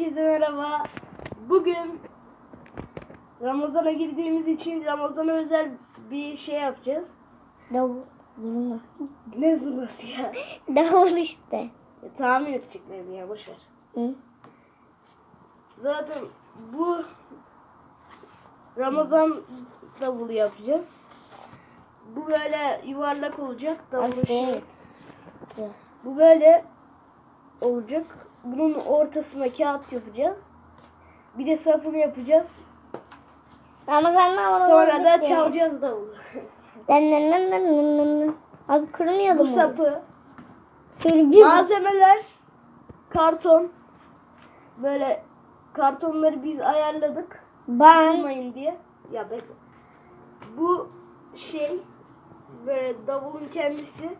Herkese merhaba. Bugün Ramazan'a girdiğimiz için Ramazan'a özel bir şey yapacağız. Davul. Zurna. Ne zurnası ya? Davul işte. ya tahmin edeceklerini ya boşver. Hı? Zaten bu Ramazan davulu yapacağız. Bu böyle yuvarlak olacak davul şey. Bu böyle olacak. Bunun ortasına kağıt yapacağız. Bir de sapını yapacağız. Ramazan'la Sonra da çalacağız davulu. Abi kırmayalım. Bu sapı Şöyle bir Malzemeler karton. Böyle kartonları biz ayarladık. ben Kırmayın diye. Ya bekle. Bu şey böyle davulun kendisi.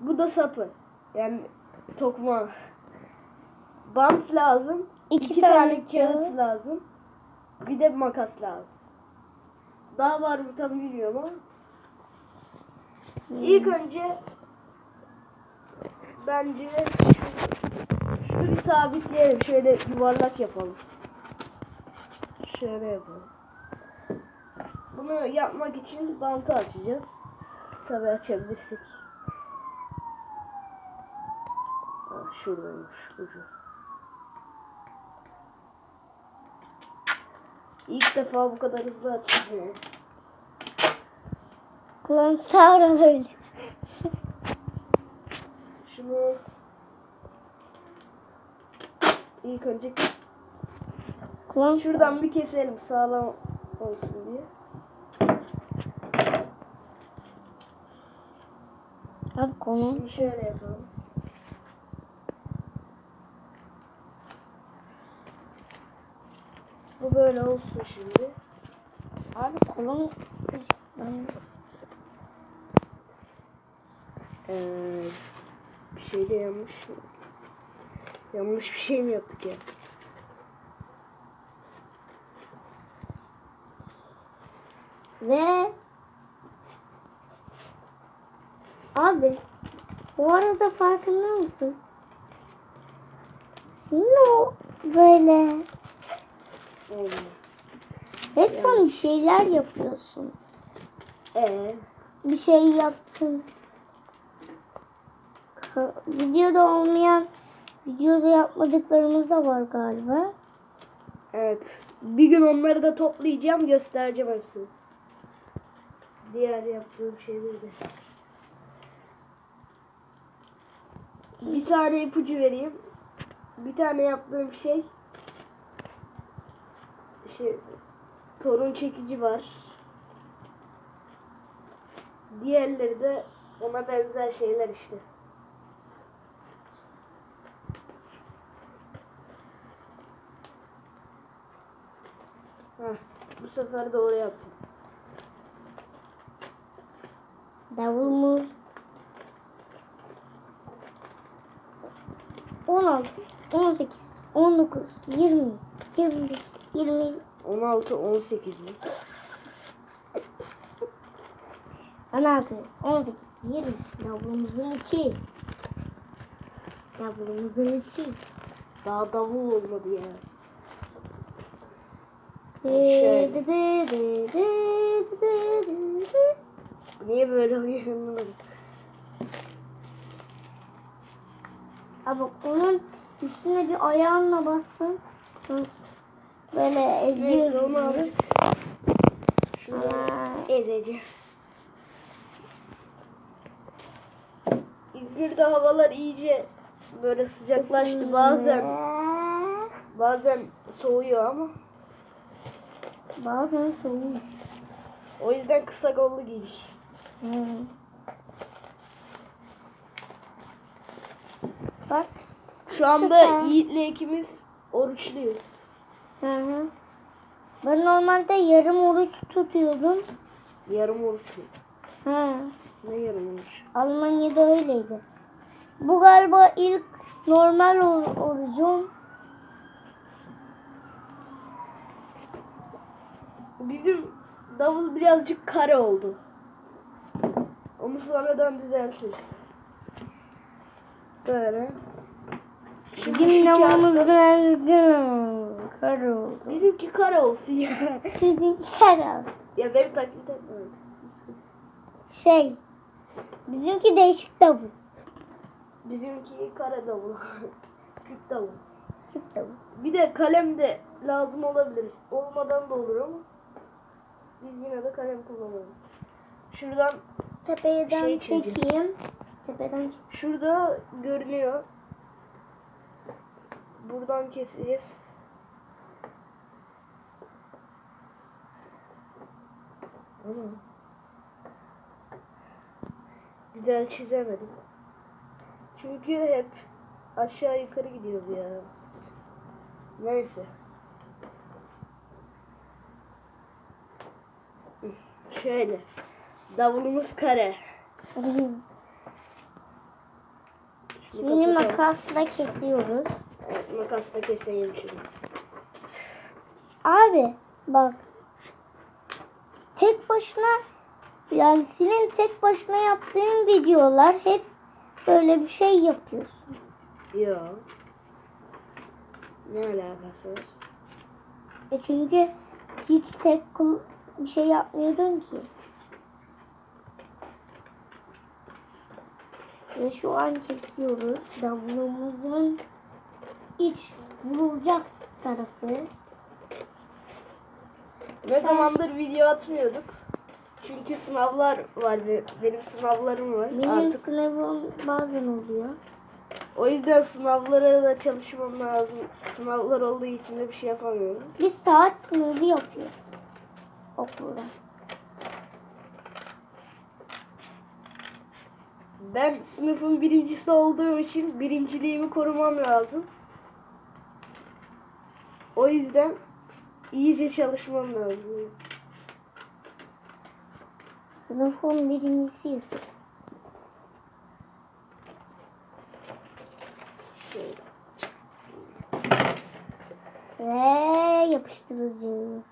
Bu da sapı. Yani tokma. Bant lazım. İki iki, tane tane, kağıt lazım. Bir de makas lazım. Daha var mı tam bilmiyorum ama. İlk önce bence şu- şunu bir sabitleyelim. Şöyle yuvarlak yapalım. Şöyle yapalım. Bunu yapmak için bantı açacağız. Tabii açabilirsek. Ah, Şuradaymış ucu. İlk defa bu kadar hızlı açılıyor. sağır öyle. Şunu ilk önce Kulağım şuradan bir keselim sağlam olsun diye. Abi kolum. Şimdi şöyle yapalım. Bu böyle olsun şimdi. Abi kolum. Ben Ee, bir şey de yanlış? Yanlış bir şey mi yaptık ya? Ve abi bu arada farkında mısın? Senin o böyle Olmuyor. Hep sen bir şeyler yapıyorsun. Ee, Bir şey yaptın. Videoda olmayan videoda yapmadıklarımız da var galiba. evet. Bir gün onları da toplayacağım, göstereceğim hepsini. Diğer yaptığım şeyleri de. Bir tane ipucu vereyim. Bir tane yaptığım şey şey torun çekici var. Diğerleri de ona benzer şeyler işte. Heh, bu sefer doğru yaptım. Davulumuz 16, 18, 19, 20, 21, 20, 16, 18 mi? 16, 18, 20. Davulumuzun içi. Davulumuzun içi. Daha davul olmadı ya. Şöyle. dı. Niye böyle anlamadım. Abi onun üstüne bir ayağınla basın. Böyle azıcık. Şunu ezeceğim. İzmir'de havalar iyice böyle sıcaklaştı bazen. Bazen soğuyor ama. Bazen soğuk. O yüzden kısa kollu giydik. Hı. Bak. Şu anda. Yiğit'le ikimiz oruçluyuz. Hı hı. Ben normalde yarım oruç tutuyordum. Yarım oruçlu. Ha. Ne yarım oruç? Almanya'da öyleydi. Bu galiba ilk normal or- orucum. Bizim davul birazcık kare oldu. Onu sonradan düzeltiriz. Böyle. Şimdi Bizim şu lavabomuz kağıtta- biraz gın. Kar oldu. Bizimki kare olsun ya. Bizimki kar oldu. ya beni taklit etme. Şey. Bizimki değişik davul. Bizimki kare davul. Küp davul. Küp davul. Bir de kalem de lazım olabilir. Olmadan da olur ama biz yine de kalem kullanalım. Şuradan Tepeden Şey çekeceğiz. çekeyim. Tepeden şurada görünüyor. Buradan keseceğiz. Ama güzel çizemedim. Çünkü hep aşağı yukarı gidiyoruz ya. Neyse. Şöyle. Davulumuz kare. Şimdi makasla kesiyoruz. Evet, makasla keseyim şunu. Abi bak. Tek başına yani senin tek başına yaptığın videolar hep böyle bir şey yapıyorsun. Yo. Ne alakası var? E çünkü hiç tek bir şey yapmıyordun ki. Ve şu an kesiyoruz. Davulumuzun iç vurulacak tarafı. Ne zamandır video atmıyorduk. Çünkü sınavlar var benim sınavlarım var Benim artık. sınavım bazen oluyor. O yüzden sınavlara da çalışmam lazım. Sınavlar olduğu için de bir şey yapamıyorum. Biz saat sınavı yapıyoruz okulda. Ben sınıfın birincisi olduğum için birinciliğimi korumam lazım. O yüzden iyice çalışmam lazım. Sınıfın birincisiyiz. Şöyle. Ve yapıştıracağız.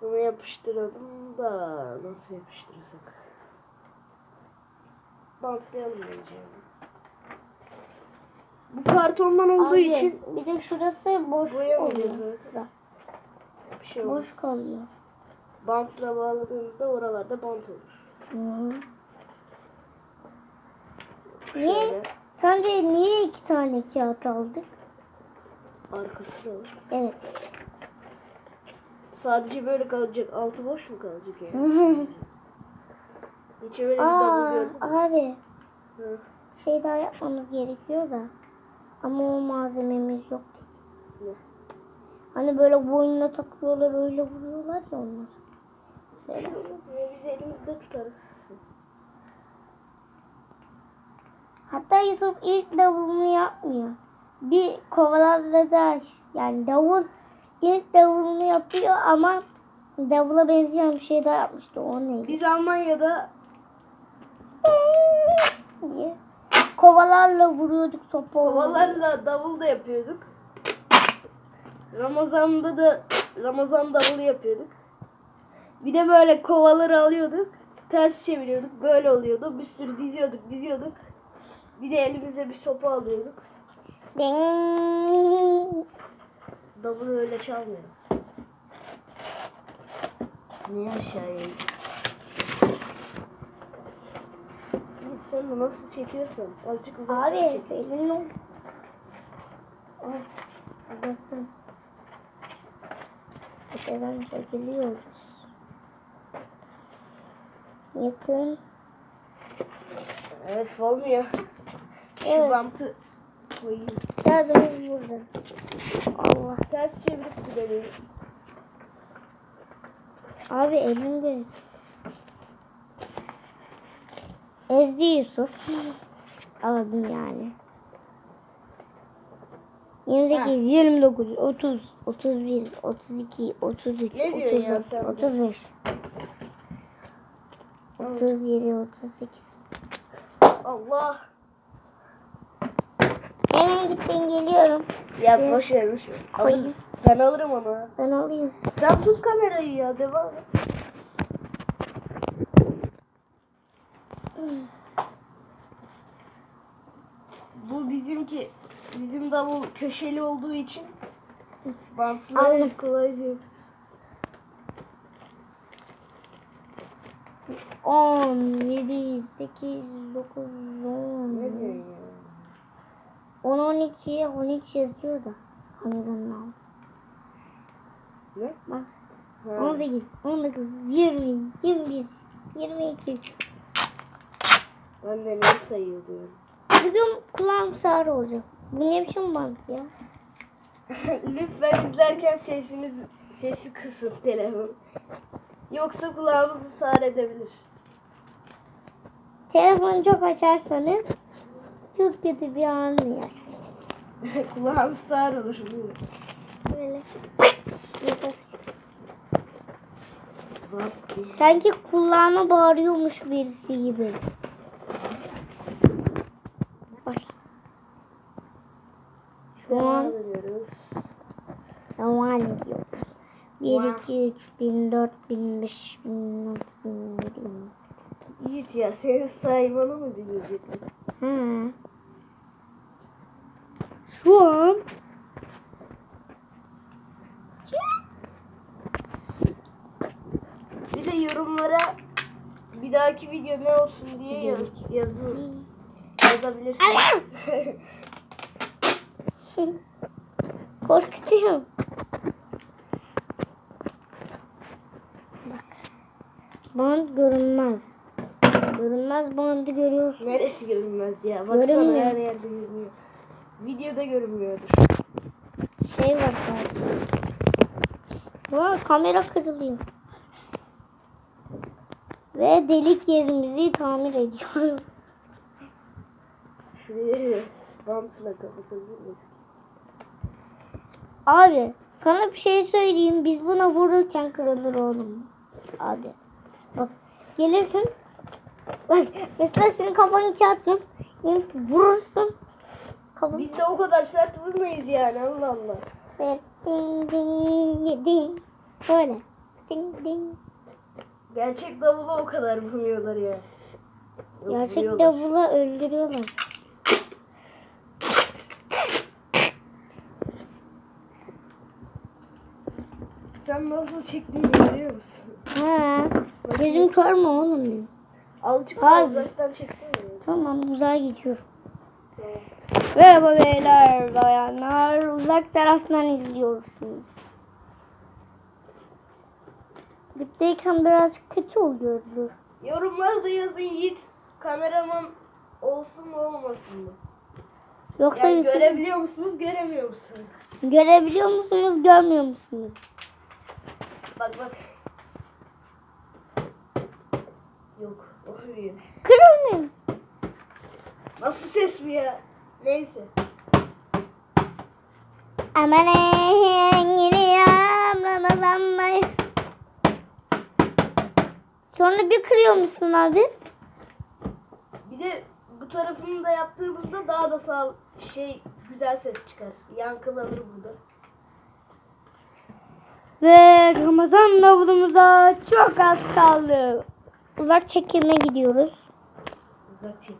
Bunu yapıştıralım da nasıl yapıştırırsak. Bantlayalım bence. Bu kartondan olduğu Abi, için bir de şurası boş oluyor. zaten. Şey olmaz. Boş kalıyor. Bantla bağladığımızda oralarda bant olur. Hı. Niye? Şöyle Sence niye iki tane kağıt aldık? arkası da var. Evet. Sadece böyle kalacak. Altı boş mu kalacak yani? Hiç öyle bir double Aa, gördün mü? abi Hı. şey daha yapmamız gerekiyor da. Ama o malzememiz yok. Hani böyle boynuna takıyorlar öyle vuruyorlar ya onlar. Böyle. Ee, Biz elimizde tutarız. Hatta Yusuf ilk davulunu yapmıyor. Bir kovalarla da yani davul ilk davulunu yapıyor ama davula benzeyen bir şey daha yapmıştı. O neydi? Biz Almanya'da diye. Kovalarla vuruyorduk sopa. kovalarla davul da yapıyorduk. Ramazan'da da Ramazan davulu yapıyorduk. Bir de böyle kovaları alıyorduk. Ters çeviriyorduk. Böyle oluyordu. Bir sürü diziyorduk, diziyorduk. Bir de elimize bir sopa alıyorduk. Davul öyle çalmıyor. Niye aşağıya sen de nasıl çekiyorsan azıcık uzaktan Abi çek. elin ol. Ay, uzaktan. Tepeden çekiliyoruz. Yakın. Evet olmuyor. Şu Evet. bantı koyayım. Kağıdımız burada. Allah. Ters çevirip gidelim. Abi elimde. Ezdi Yusuf. Aldım yani. 28, 29, 30, 31, 32, 33, Ne diyorsun ya 34, sen de? 35, 37, 38. Allah. Hemen git ben geliyorum. Ya Evet. boş ver boş ver. Alırız. Ben alırım onu. Ben alayım. Sen tut kamerayı ya devam et. Bu bizimki Bizim davul köşeli olduğu için Bantları kolayca. 10, 7, 8, 9, 10. Ne diyorsun ya? 10, 12, 13 yazıyor da. Hanginden al? Ne? Bak. Ha. 18, 19, 20, 21, 22. Ben de ne sayıyor diyorum. Bugün kulağım sarı olacak. Bu ne biçim bant ya? Lütfen izlerken sesiniz sesi kısın telefon. Yoksa kulağınızı sağır edebilir. Telefonu çok açarsanız çok kötü bir anı yaşar. Kulağınız sağır olur. Böyle. Sanki kulağıma bağırıyormuş birisi gibi. Başla. Şu veriyoruz. devam ediyor. 1, Wow. 2, 3, 1000, 4, 1000, 5, 1000, 6, 1000, 7, 1000. Yiğit ya senin saymanı mı dinleyecekler? Ha. Şu an Bir de yorumlara bir dahaki video ne olsun diye yaz, yazı, yazabilirsiniz. korkutuyorum. Bak. Band görünmez. Görünmez bandı görüyorsun. Neresi görünmez ya? Baksana Görünmüyor. her yerde görünüyor. Videoda görünmüyordur. Şey var sadece. Var kamera kırılıyor. Ve delik yerimizi tamir ediyoruz. Şurayı bantla kapatabilir miyiz? Abi sana bir şey söyleyeyim. Biz buna vururken kırılır oğlum. Abi. Bak gelirsin. Bak mesela senin kafanı gelip Vurursun. Kafanı Biz de o kadar sert vurmayız yani Allah Allah. Böyle ding ding ding. Böyle. Ding ding. Gerçek davula o kadar vurmuyorlar ya. Gerçek davula öldürüyorlar. Sen nasıl çektiğini görüyor musun? Ha. Gözüm kör mü oğlum benim? Azıcık daha uzaktan çeksene. Tamam uzağa gidiyorum. Tamam. Merhaba beyler bayanlar. Uzak taraftan izliyorsunuz. Dipteyken biraz kötü oluyordu. Yorumlara da yazın Yiğit kameraman olsun mu olmasın mı? Yoksa Yani görebiliyor musunuz göremiyor musunuz? görebiliyor musunuz görmüyor musunuz? Bak bak. Yok olmuyor. Kırılmıyor. Nasıl ses bu ya? Neyse. Aman gidiyorum Ramazan bayı. Sonra bir kırıyor musun abi? Bir de bu tarafını da yaptığımızda daha da sağ şey güzel ses çıkar. Yankılanır burada. Ve Ramazan davulumuza çok az kaldı. Uzak çekilme gidiyoruz. Uzak çek.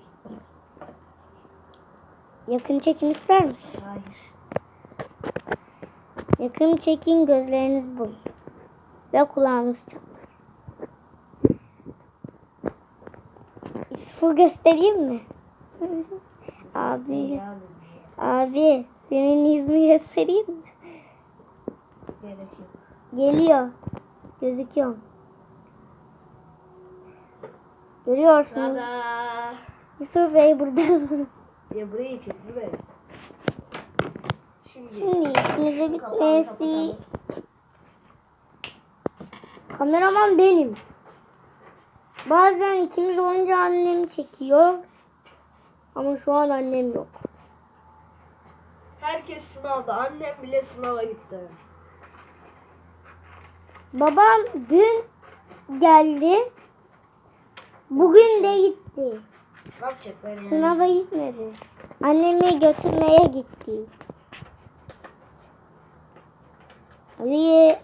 Yakın çekim ister misin? Hayır. Yakın çekin gözleriniz bul. Ve kulağınız çatlar. Sıfır göstereyim mi? abi, abi senin yüzünü göstereyim mi? gerek yok. Geliyor. Gözüküyor. Görüyorsunuz. Tada. Yusuf Bey burada. Ya burayı çek buraya. Şimdi. Şimdi Kapağı bitmesi. Kameraman benim. Bazen ikimiz olunca annem çekiyor. Ama şu an annem yok. Herkes sınavda. Annem bile sınava gitti. Babam dün geldi. Bugün de gitti. Ne yapacaklar yani? Sınava gitmedi. Annemi götürmeye gitti. Ve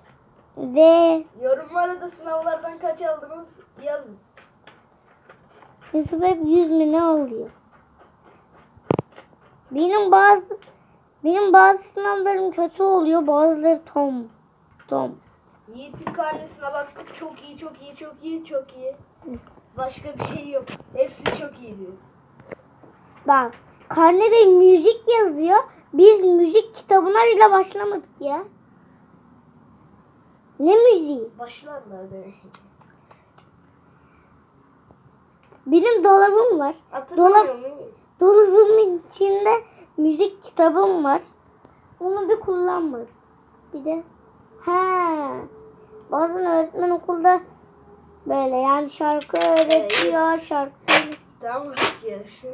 ve Yorumlara da sınavlardan kaç aldınız yazın. Yusuf hep yüz mü ne oluyor? Benim bazı Benim bazı sınavlarım kötü oluyor. Bazıları tom. Tom. Yiğit'in karnesine baktık. Çok iyi, çok iyi, çok iyi, çok iyi. Başka bir şey yok. Hepsi çok iyi diyor. Bak karnede müzik yazıyor. Biz müzik kitabına bile başlamadık ya. Ne müziği? Başlarlar demek. Benim dolabım var. Muyum? Dolabımın içinde müzik kitabım var. Onu bir kullanmadım. Bir de ha bazen öğretmen okulda böyle yani şarkı öğretiyor, şarkı Tamam bak ya. Şu...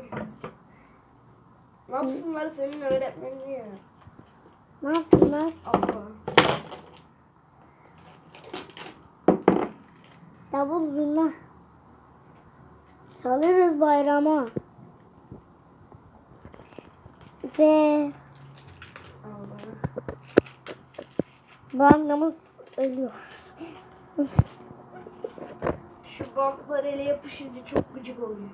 Ne yapsınlar senin öğretmenin ya? ne yapsınlar? Allah. Davul zurna. Çalırız bayrama. Ve Allah. Bangamız ölüyor. Şu bantlar ele yapışınca çok gıcık oluyor.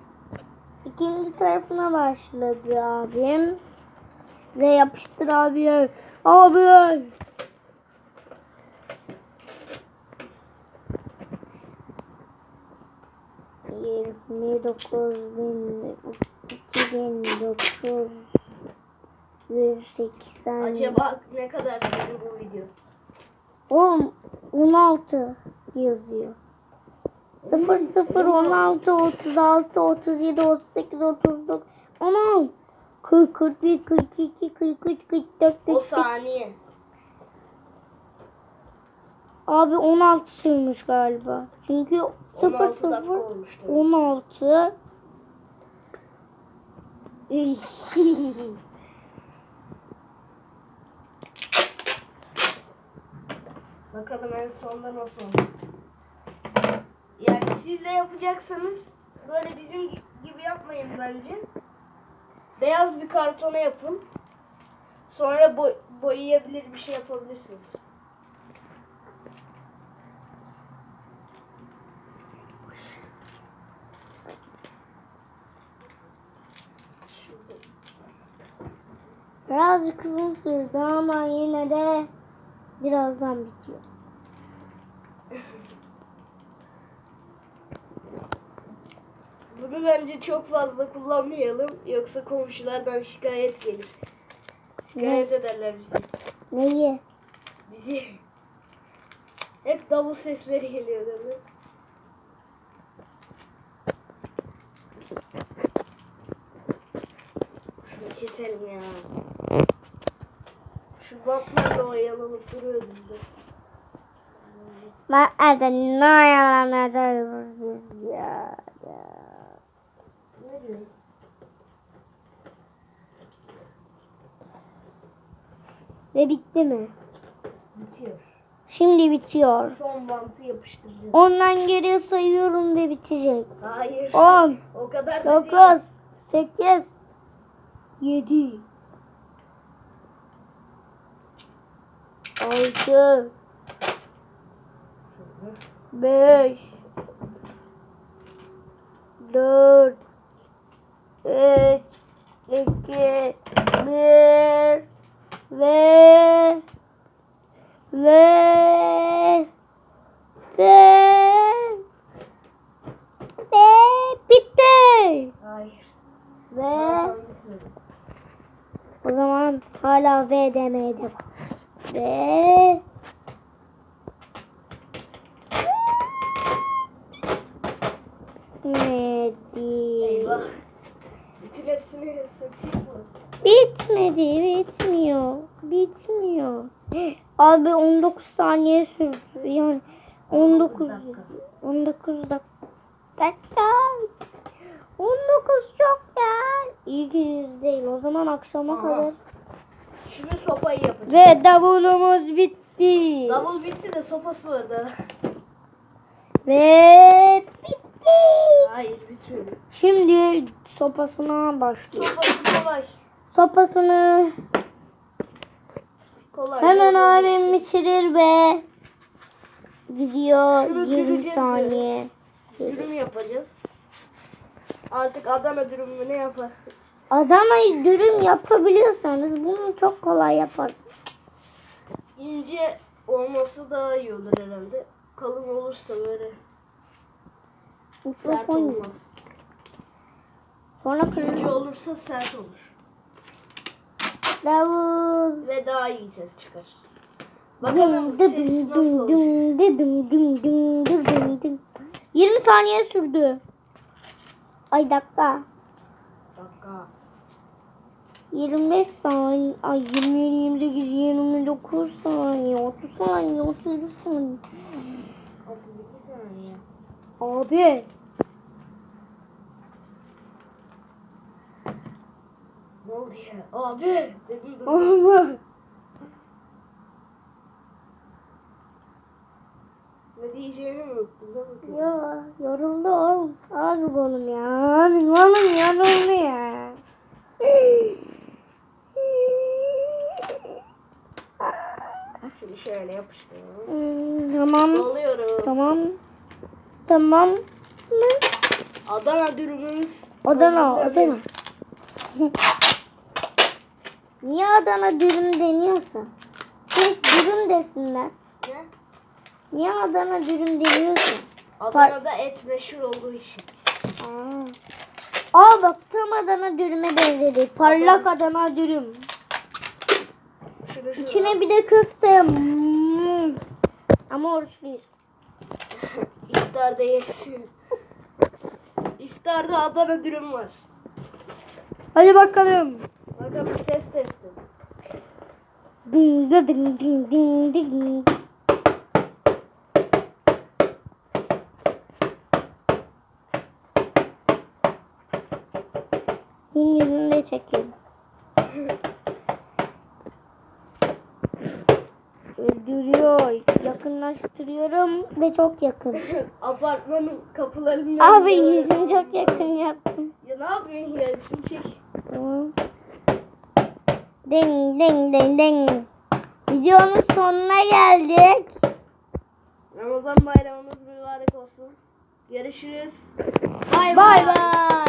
İkinci tarafına başladı abim. Ve yapıştır abi. Abi. Yirmi dokuz bin iki bin dokuz yüz seksen Acaba ne kadar sürdü bu video? On on altı yazıyor. 0 0 16 36 37 38 39 16 40 41 42 43 44 O 45 saniye. Abi 16 sürmüş galiba. Çünkü 0 16 dakika 0 olmuştu. 16 Bakalım en sonda nasıl olacak. Yani siz de yapacaksanız böyle bizim gibi yapmayın bence. Beyaz bir kartona yapın. Sonra boy boyayabilir bir şey yapabilirsiniz. Birazcık uzun sürdü ama yine de birazdan bitiyor. Bunu bence çok fazla kullanmayalım. Yoksa komşulardan şikayet gelir. Şikayet ederler bizi. Neyi? Bizi. Hep davul sesleri geliyor değil mi? Şunu keselim ya. Şu bantlarla oyalanıp duruyoruz da. Ben nerede ne yalanacağız biz ya. ya. Ne? Ve bitti mi? Bitiyor. Şimdi bitiyor. Son bantı yapıştıracağız. Ondan geriye sayıyorum ve bitecek. Hayır. 10, O kadar da 9, değil. 8, 7, 6, 5, 4, 3, 2, 1 ve. Ve. Ve. Ve. Bitti. Hayır. Ve. O zaman hala V demeye devam. Ve bitmedi. Eyvah. Bütün hepsini satayım mı? Bitmedi, bitmiyor. Bitmiyor. Abi 19 saniye sürdü. Yani 19 dakika. 19 dakika. Dakika. 19 çok ya. İyi ki yüz değil. O zaman akşama Aha. kadar. Şimdi sopayı yapacağım. Ve davulumuz bitti. Davul bitti de sopası var da. Ve bitti. Hayır bitmedi. Şimdi sopasına başlıyor. Sopası kolay. Sopasını Kolay. hemen Kolay. abim bitirir ve gidiyor Şunu 20 düreceğiz saniye. Dürüm yapacağız. Artık Adana dürümü ne yapar? Adana'yı dürüm yapabiliyorsanız bunu çok kolay yaparsınız. İnce olması daha iyi olur herhalde. Kalın olursa böyle sert Mikrofon. olmaz. Sonra İnce kırmızı olursa sert olur. davul. Ve daha iyi ses çıkar. Bakalım Dım, ses nasıl dım, olacak. dım, dım, dım, dım, dım, dım, dım. 20 saniye sürdü. Ay dakika. Dakika. 25 saniye. Ay 27, 28, 29 saniye. 30 saniye. 31 saniye. 32 saniye. Abi. Ne oldu ya? Abi. Ama. Ne diyeceğimi mi unuttum? Ya yoruldu oğlum. Abi oğlum ya. Abi oğlum yoruldu ya. Şunu şöyle yapıştıralım. Hmm, tamam. Doluyoruz. Tamam. Tamam. mı? Adana dürümümüz. Adana. Adana. Niye Adana dürüm deniyorsa? Tek dürüm desinler. Ne? Niye Adana dürüm deniyorsun? Adana'da et meşhur olduğu için. Aa. Aa bak tam Adana dürüme benzedi. Parlak Adana dürüm. İçine bir de köfte. Hmm. Ama oruçluyuz. İftarda yesin. İftarda Adana dürüm var. Hadi bakalım. Bakalım ses testi. Ding ding ding ding ding. Senin yüzünü de çekeyim. Yakınlaştırıyorum ve çok yakın. Apartmanın kapılarının Abi yüzünü çok yakın yaptım. Ya ne yapıyorsun ya? Şunu çek. Tamam. Ding ding ding ding. Videonun sonuna geldik. Ramazan bayramınız mübarek olsun. Görüşürüz. Bay Bay bay.